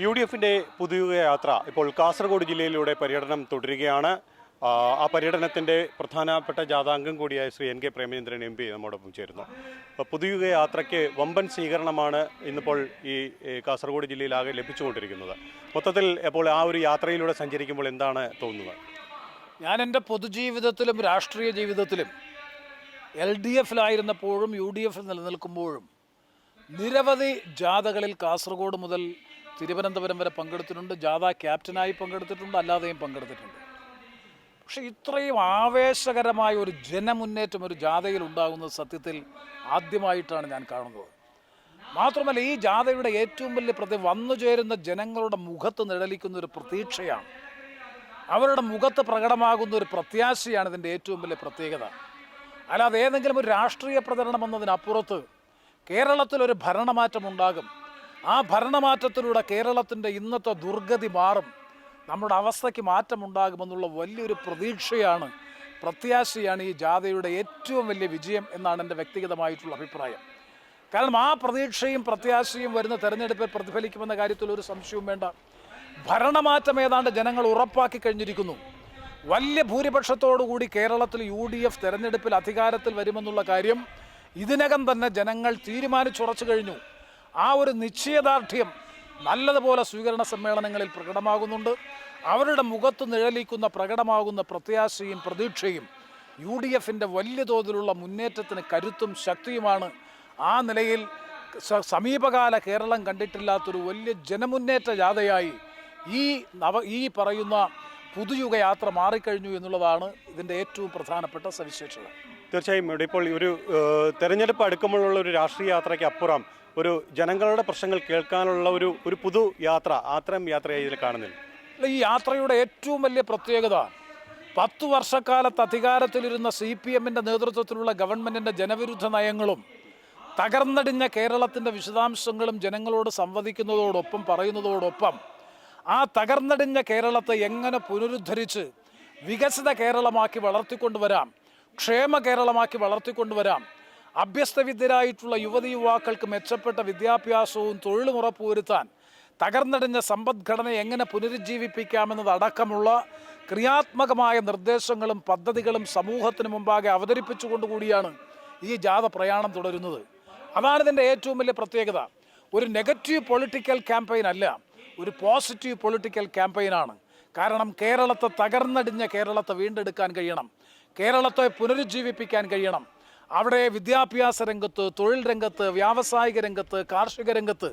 U D എഫിന്റെ പുതിയ യാത്ര ഇപ്പോൾ കാസർഗോഡ് ജില്ലയിലൂടെ പര്യടനം തുടരുകയാണ്. ആ, പര്യടനത്തിന്റെ പ്രധാനപ്പെട്ട ജാഥാംഗം കൂടിയായ Shri N K Premachandran M P നമ്മോടൊപ്പം ചേരുന്നു. പുതുയുഗ യാത്രയ്ക്ക് വമ്പൻ സ്വീകരണമാണ് ഇന്നിപ്പോൾ ഈ ഈ കാസർഗോഡ് ജില്ലയിലാകെ ലഭിച്ചുകൊണ്ടിരിക്കുന്നത്. മൊത്തത്തിൽ അപ്പോൾ ആ ഒരു യാത്രയിലൂടെ സഞ്ചരിക്കുമ്പോൾ എന്താണ് തോന്നുന്നത്? ഞാൻ എന്റെ പൊതുജീവിതത്തിലും രാഷ്ട്രീയ ജീവിതത്തിലും എൽ ഡി എഫിലായിരുന്നപ്പോഴും യു ഡി എഫിൽ നിലനിൽക്കുമ്പോഴും നിരവധി ജാഥകളിൽ കാസർഗോഡ് മുതൽ തിരുവനന്തപുരം വരെ പങ്കെടുത്തിട്ടുണ്ട്. ജാഥ ക്യാപ്റ്റനായി പങ്കെടുത്തിട്ടുണ്ട് അല്ലാതെയും പങ്കെടുത്തിട്ടുണ്ട്. പക്ഷെ ഇത്രയും ആവേശകരമായ ഒരു ജനമുന്നേറ്റം ഒരു ജാഥയിൽ ഉണ്ടാകുന്നത് സത്യത്തിൽ ആദ്യമായിട്ടാണ് ഞാൻ കാണുന്നത്. മാത്രമല്ല ഈ ജാഥയുടെ ഏറ്റവും വലിയ പ്രതി വന്നു ചേരുന്ന ജനങ്ങളുടെ മുഖത്ത് നിഴലിക്കുന്ന ഒരു പ്രതീക്ഷയാണ്. അവരുടെ മുഖത്ത് പ്രകടമാകുന്ന ഒരു പ്രത്യാശയാണ് ഇതിന്റെ ഏറ്റവും വലിയ പ്രത്യേകത. അല്ലാതെ ഏതെങ്കിലും ഒരു രാഷ്ട്രീയ പ്രചരണം എന്നതിനപ്പുറത്ത് കേരളത്തിൽ ഒരു ഭരണമാറ്റം ഉണ്ടാകും ആ ഭരണമാറ്റത്തിലൂടെ കേരളത്തിന്റെ ഇന്നത്തെ ദുർഗതി മാറും. നമ്മുടെ അവസ്ഥയ്ക്ക് മാറ്റമുണ്ടാകുമെന്നുള്ള വലിയൊരു പ്രതീക്ഷയാണ് പ്രത്യാശയാണ് ഈ ജാഥയുടെ ഏറ്റവും വലിയ വിജയം എന്നാണ് എന്റെ വ്യക്തിഗതമായിട്ടുള്ള അഭിപ്രായം. കാരണം ആ പ്രതീക്ഷയും പ്രത്യാശയും വരുന്ന തെരഞ്ഞെടുപ്പിൽ പ്രതിഫലിക്കുമെന്ന കാര്യത്തിൽ ഒരു സംശയവും വേണ്ട. ഭരണമാറ്റം ഏതാണ്ട് ജനങ്ങൾ ഉറപ്പാക്കി കഴിഞ്ഞിരിക്കുന്നു. വലിയ ഭൂരിപക്ഷത്തോടുകൂടി കേരളത്തിൽ യു ഡി എഫ് തെരഞ്ഞെടുപ്പിൽ അധികാരത്തിൽ വരുമെന്നുള്ള കാര്യം ഇതിനകം തന്നെ ജനങ്ങൾ തീരുമാനിച്ചുറച്ചു കഴിഞ്ഞു. ആ ഒരു നിശ്ചയദാർഢ്യം നല്ലതുപോലെ സ്വീകരണ സമ്മേളനങ്ങളിൽ പ്രകടമാകുന്നുണ്ട്. അവരുടെ മുഖത്ത് നിഴലിക്കുന്ന പ്രകടമാകുന്ന പ്രത്യാശയും പ്രതീക്ഷയും യു ഡി എഫിന്റെ വലിയ തോതിലുള്ള മുന്നേറ്റത്തിന് കരുത്തും ശക്തിയുമാണ്. ആ നിലയിൽ സമീപകാല കേരളം കണ്ടിട്ടില്ലാത്തൊരു വലിയ ജനമുന്നേറ്റ ജാഥയായി ഈ നവ ഈ പറയുന്ന പുതുയുഗ യാത്ര മാറിക്കഴിഞ്ഞു എന്നുള്ളതാണ് ഇതിന്റെ ഏറ്റവും പ്രധാനപ്പെട്ട സവിശേഷത. തീർച്ചയായും ഇവിടെ ഇപ്പോൾ ഒരു തെരഞ്ഞെടുപ്പ് അടുക്കുമ്പോഴുള്ള ഒരു രാഷ്ട്രീയ യാത്രയ്ക്ക് അപ്പുറം ഒരു ജനങ്ങളുടെ പ്രശ്നങ്ങൾ കേൾക്കാനുള്ള ഒരു ഒരു പുതു യാത്ര അത്തരം യാത്രയായി ഇതിൽ കാണുന്നില്ല. ഈ യാത്രയുടെ ഏറ്റവും വലിയ പ്രത്യേകത പത്ത് വർഷക്കാലത്ത് അധികാരത്തിലിരുന്ന സി പി എമ്മിന്റെ നേതൃത്വത്തിലുള്ള ഗവൺമെന്റിന്റെ ജനവിരുദ്ധ നയങ്ങളും തകർന്നടിഞ്ഞ കേരളത്തിന്റെ വിശദാംശങ്ങളും ജനങ്ങളോട് സംവദിക്കുന്നതോടൊപ്പം പറയുന്നതോടൊപ്പം ആ തകർന്നടിഞ്ഞ കേരളത്തെ എങ്ങനെ പുനരുദ്ധരിച്ച് വികസിത കേരളമാക്കി വളർത്തിക്കൊണ്ടുവരാം ക്ഷേമ കേരളമാക്കി വളർത്തിക്കൊണ്ടുവരാം. അഭ്യസ്തവിദ്യരായിട്ടുള്ള യുവതി യുവാക്കൾക്ക് മെച്ചപ്പെട്ട വിദ്യാഭ്യാസവും തൊഴിലും ഉറപ്പുവരുത്താൻ തകർന്നടിഞ്ഞ സമ്പദ്ഘടന എങ്ങനെ പുനരുജ്ജീവിപ്പിക്കാമെന്നതടക്കമുള്ള ക്രിയാത്മകമായ നിർദ്ദേശങ്ങളും പദ്ധതികളും സമൂഹത്തിന് മുമ്പാകെ അവതരിപ്പിച്ചുകൊണ്ടുകൂടിയാണ് ഈ ജാഥ പ്രയാണം തുടരുന്നത്. അതാണ് ഇതിന്റെ ഏറ്റവും വലിയ പ്രത്യേകത. ഒരു നെഗറ്റീവ് പൊളിറ്റിക്കൽ ക്യാമ്പയിൻ അല്ല ഒരു പോസിറ്റീവ് പൊളിറ്റിക്കൽ ക്യാമ്പയിനാണ്. കാരണം കേരളത്തെ തകർന്നടിഞ്ഞ കേരളത്തെ വീണ്ടെടുക്കാൻ കഴിയണം. കേരളത്തെ പുനരുജ്ജീവിപ്പിക്കാൻ കഴിയണം. അവിടെ വിദ്യാഭ്യാസ രംഗത്ത് തൊഴിൽ രംഗത്ത് വ്യാവസായിക രംഗത്ത് കാർഷിക രംഗത്ത്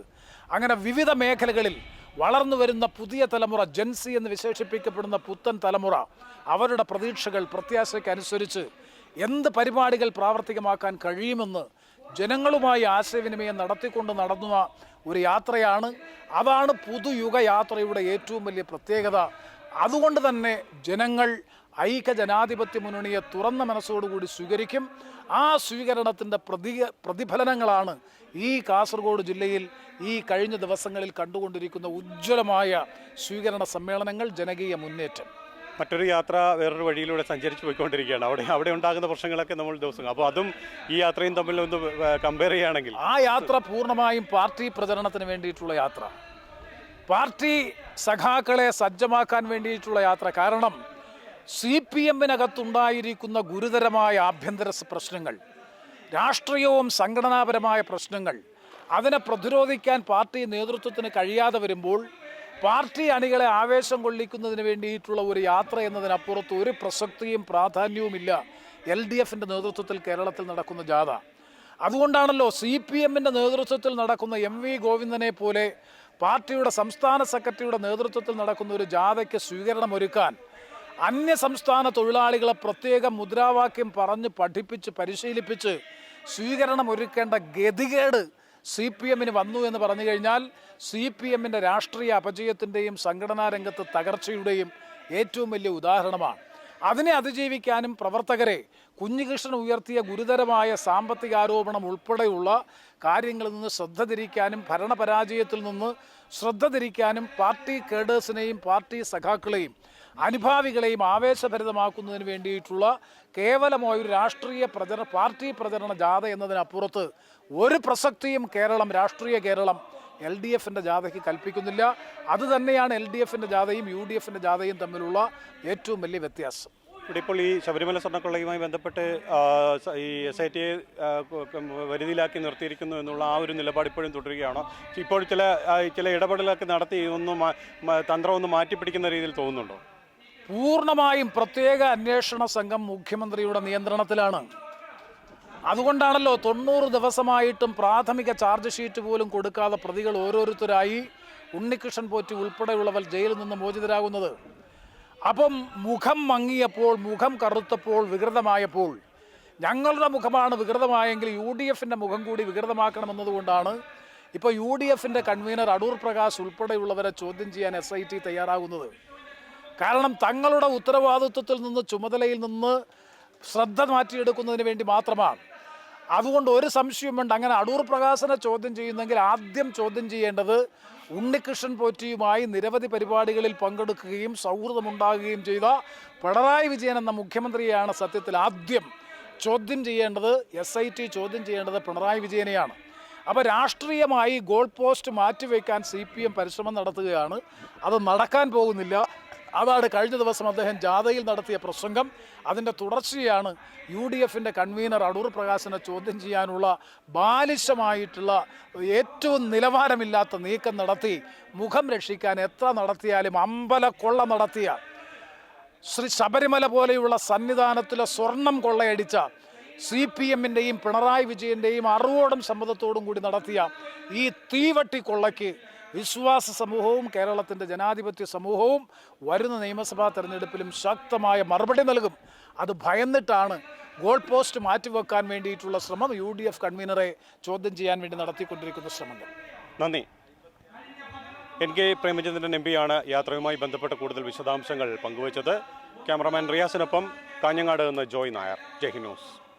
അങ്ങനെ വിവിധ മേഖലകളിൽ വളർന്നു വരുന്ന പുതിയ തലമുറ ജെൻസി എന്ന് വിശേഷിപ്പിക്കപ്പെടുന്ന പുത്തൻ തലമുറ അവരുടെ പ്രതീക്ഷകൾ പ്രത്യാശയ്ക്കനുസരിച്ച് എന്ത് പരിപാടികൾ പ്രാവർത്തികമാക്കാൻ കഴിയുമെന്ന് ജനങ്ങളുമായി ആശയവിനിമയം നടത്തിക്കൊണ്ട് നടന്ന ഒരു യാത്രയാണ്. അതാണ് പുതുയുഗ യാത്രയുടെ ഏറ്റവും വലിയ പ്രത്യേകത. അതുകൊണ്ട് തന്നെ ജനങ്ങൾ ഐക്യ ജനാധിപത്യ മുന്നണിയെ തുറന്ന മനസ്സോടുകൂടി സ്വീകരിക്കും. ആ സ്വീകരണത്തിന്റെ പ്രതി പ്രതിഫലനങ്ങളാണ് ഈ കാസർഗോഡ് ജില്ലയിൽ ഈ കഴിഞ്ഞ ദിവസങ്ങളിൽ കണ്ടുകൊണ്ടിരിക്കുന്ന ഉജ്ജ്വലമായ സ്വീകരണ സമ്മേളനങ്ങൾ ജനകീയ മുന്നേറ്റം. മറ്റൊരു യാത്ര വേറൊരു വഴിയിലൂടെ സഞ്ചരിച്ച് പോയിക്കൊണ്ടിരിക്കുകയാണ്. അവിടെ അവിടെ ഉണ്ടാകുന്ന പ്രശ്നങ്ങളൊക്കെ നമ്മൾ ദിവസം അപ്പോൾ അതും ഈ യാത്രയും തമ്മിൽ ഒന്ന് കമ്പയർ ചെയ്യുകയാണെങ്കിൽ. ആ യാത്ര പൂർണമായും പാർട്ടി പ്രചരണത്തിന് വേണ്ടിയിട്ടുള്ള യാത്ര. പാർട്ടി സഖാക്കളെ സജ്ജമാക്കാൻ വേണ്ടിയിട്ടുള്ള യാത്ര. കാരണം സി പി എമ്മിനകത്തുണ്ടായിരിക്കുന്ന ഗുരുതരമായ ആഭ്യന്തര പ്രശ്നങ്ങൾ രാഷ്ട്രീയവും സംഘടനാപരമായ പ്രശ്നങ്ങൾ അതിനെ പ്രതിരോധിക്കാൻ പാർട്ടി നേതൃത്വത്തിന് കഴിയാതെ വരുമ്പോൾ പാർട്ടി അണികളെ ആവേശം കൊള്ളിക്കുന്നതിന് വേണ്ടിയിട്ടുള്ള ഒരു യാത്ര എന്നതിനപ്പുറത്ത് ഒരു പ്രസക്തിയും പ്രാധാന്യവുമില്ല എൽ ഡി എഫിന്റെ നേതൃത്വത്തിൽ കേരളത്തിൽ നടക്കുന്ന ജാഥ. അതുകൊണ്ടാണല്ലോ സി പി എമ്മിന്റെ നേതൃത്വത്തിൽ നടക്കുന്ന എം വി ഗോവിന്ദനെ പോലെ പാർട്ടിയുടെ സംസ്ഥാന സെക്രട്ടറിയുടെ നേതൃത്വത്തിൽ നടക്കുന്ന ഒരു ജാഥയ്ക്ക് സ്വീകരണം ഒരുക്കാൻ അന്യ സംസ്ഥാന തൊഴിലാളികളെ പ്രത്യേക മുദ്രാവാക്യം പറഞ്ഞ് പഠിപ്പിച്ച് പരിശീലിപ്പിച്ച് സ്വീകരണം ഒരുക്കേണ്ട ഗതികേട് സി പി എമ്മിന് വന്നു എന്ന് പറഞ്ഞു കഴിഞ്ഞാൽ സി പി എമ്മിന്റെ രാഷ്ട്രീയ അപജയത്തിന്റെയും സംഘടനാ രംഗത്ത് തകർച്ചയുടെയും ഏറ്റവും വലിയ ഉദാഹരണമാണ്. അതിനെ അതിജീവിക്കാനും പ്രവർത്തകരെ കുഞ്ഞികൃഷ്ണൻ ഉയർത്തിയ ഗുരുതരമായ സാമ്പത്തിക ആരോപണം ഉൾപ്പെടെയുള്ള കാര്യങ്ങളിൽ നിന്ന് ശ്രദ്ധ തിരിക്കാനും ഭരണപരാജയത്തിൽ നിന്ന് ശ്രദ്ധ തിരിക്കാനും പാർട്ടി കേഡേഴ്സിനെയും പാർട്ടി സഖാക്കളെയും അനുഭാവികളെയും ആവേശഭരിതമാക്കുന്നതിന് വേണ്ടിയിട്ടുള്ള കേവലമായ ഒരു രാഷ്ട്രീയ പ്രചരണ പാർട്ടി പ്രചരണ ജാഥ എന്നതിനപ്പുറത്ത് ഒരു പ്രസക്തിയും കേരളം രാഷ്ട്രീയ കേരളം എൽ ഡി എഫിന്റെ ജാഥയ്ക്ക് കൽപ്പിക്കുന്നില്ല. അത് തന്നെയാണ് എൽ ഡി എഫിന്റെ ജാഥയും യു ഡി എഫിന്റെ ജാഥയും തമ്മിലുള്ള ഏറ്റവും വലിയ വ്യത്യാസം. ഇവിടെ ഇപ്പോൾ ഈ ശബരിമല സ്വർണക്കൊള്ളയുമായി ബന്ധപ്പെട്ട് ഈ എസ് ഐ ടിയെ വരുതിയിലാക്കി നിർത്തിയിരിക്കുന്നു എന്നുള്ള ആ ഒരു നിലപാട് ഇപ്പോഴും തുടരുകയാണോ. ഇപ്പോൾ ചില ചില ഇടപെടലൊക്കെ നടത്തി ഒന്ന് തന്ത്രം ഒന്ന് മാറ്റിപ്പിടിക്കുന്ന രീതിയിൽ തോന്നുന്നുണ്ടോ? പൂർണമായും പ്രത്യേക അന്വേഷണ സംഘം മുഖ്യമന്ത്രിയുടെ നിയന്ത്രണത്തിലാണ്. അതുകൊണ്ടാണല്ലോ തൊണ്ണൂറ് ദിവസമായിട്ടും പ്രാഥമിക ചാർജ് ഷീറ്റ് പോലും കൊടുക്കാതെ പ്രതികൾ ഓരോരുത്തരായി ഉണ്ണികൃഷ്ണൻ പോറ്റി ഉൾപ്പെടെയുള്ളവർ ജയിലിൽ നിന്ന് മോചിതരാകുന്നത്. അപ്പം മുഖം മങ്ങിയപ്പോൾ മുഖം കറുത്തപ്പോൾ വികൃതമായപ്പോൾ ഞങ്ങളുടെ മുഖമാണ് വികൃതമായെങ്കിൽ യു ഡി എഫിന്റെ മുഖം കൂടി വികൃതമാക്കണമെന്നതുകൊണ്ടാണ് ഇപ്പോൾ യു ഡി എഫിന്റെ കൺവീനർ അടൂർ പ്രകാശ് ഉൾപ്പെടെയുള്ളവരെ ചോദ്യം ചെയ്യാൻ എസ് ഐ ടി തയ്യാറാകുന്നത്. കാരണം തങ്ങളുടെ ഉത്തരവാദിത്വത്തിൽ നിന്ന് ചുമതലയിൽ നിന്ന് ശ്രദ്ധ മാറ്റിയെടുക്കുന്നതിന് വേണ്ടി മാത്രമാണ്. അതുകൊണ്ട് ഒരു സംശയം ഉണ്ട് അങ്ങനെ അടൂർ പ്രകാശനെ ചോദ്യം ചെയ്യുന്നെങ്കിൽ ആദ്യം ചോദ്യം ചെയ്യേണ്ടത് ഉണ്ണികൃഷ്ണൻ പോറ്റിയുമായി നിരവധി പരിപാടികളിൽ പങ്കെടുക്കുകയും സൗഹൃദമുണ്ടാകുകയും ചെയ്ത പിണറായി വിജയൻ എന്ന മുഖ്യമന്ത്രിയാണ് സത്യത്തിൽ ആദ്യം ചോദ്യം ചെയ്യേണ്ടത് എസ് ഐ ടി ചോദ്യം ചെയ്യേണ്ടത് പിണറായി വിജയനെയാണ്. അപ്പോൾ രാഷ്ട്രീയമായി ഗോൾ പോസ്റ്റ് മാറ്റിവെക്കാൻ സി പി എം പരിശ്രമം നടത്തുകയാണ്. അത് നടക്കാൻ പോകുന്നില്ല. അതാണ് കഴിഞ്ഞ ദിവസം അദ്ദേഹം ജാഥയിൽ നടത്തിയ പ്രസംഗം. അതിന്റെ തുടർച്ചയാണ് യു ഡി എഫിന്റെ കൺവീനർ അടൂർ പ്രകാശിനെ ചോദ്യം ചെയ്യാനുള്ള ബാലിശമായിട്ടുള്ള ഏറ്റവും നിലവാരമില്ലാത്ത നീക്കം നടത്തി. മുഖം രക്ഷിക്കാൻ എത്ര നടത്തിയാലും അമ്പലക്കൊള്ള നടത്തിയ. ശ്രീ ശബരിമല പോലെയുള്ള സന്നിധാനത്തിലെ സ്വർണം കൊള്ളയടിച്ച സി പി എമ്മിന്റെയും പിണറായി വിജയന്റെയും അറിവോടും സമ്മതത്തോടും കൂടി നടത്തിയ ഈ തീവട്ടി കൊള്ളയ്ക്ക് വിശ്വാസ സമൂഹവും കേരളത്തിന്റെ ജനാധിപത്യ സമൂഹവും വരുന്ന നിയമസഭാ തെരഞ്ഞെടുപ്പിലും ശക്തമായ മറുപടി നൽകും. അത് ഭയന്നിട്ടാണ് ഗോൾ പോസ്റ്റ് മാറ്റിവെക്കാൻ വേണ്ടിയിട്ടുള്ള ശ്രമം യു ഡി എഫ് കൺവീനറെ ചോദ്യം ചെയ്യാൻ വേണ്ടി നടത്തിക്കൊണ്ടിരിക്കുന്ന ശ്രമങ്ങൾ. നന്ദി. എൻ കെ പ്രേമചന്ദ്രൻ എം പിയാണ് യാത്രയുമായി ബന്ധപ്പെട്ട കൂടുതൽ വിശദാംശങ്ങൾ പങ്കുവച്ചത്. ക്യാമറമാൻ റിയാസിനൊപ്പം കാഞ്ഞങ്ങാട് നിന്ന് ജോയ് നായർ. ജയ് ന്യൂസ്.